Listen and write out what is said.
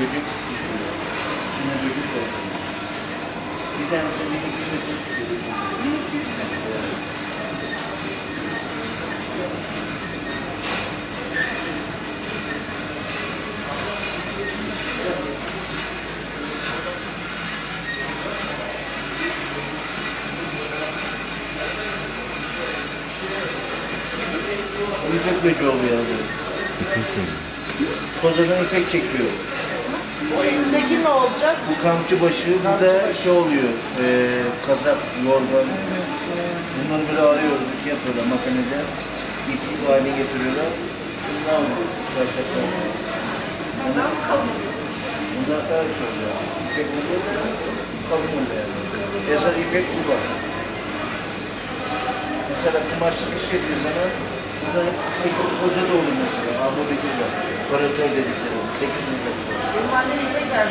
Böcek düşüyor. İçine böcek var. Bir tanesi bir iki metre çıkıyor. İpek böceği oluyor abi. Kozadan ipek çekiyor. Ne olacak? Bu kamçı başı, bu da şey oluyor, e, kazak, yorgan. Bunları böyle arıyoruz, bir şey yapıyorlar makinede. İp ip haline getiriyorlar. Şunlar oluyor, başaklar. Bunlar Bunlar daha şey oluyor. İpek oluyor da kalın oluyor. Esas ipek bu var. Mesela kumaşlık iş ediyor bana. Burada sekiz koca da olur mesela. Abla bir kız var. Operatör dedikleri. Sekiz koca. Benim annem ipek verdi.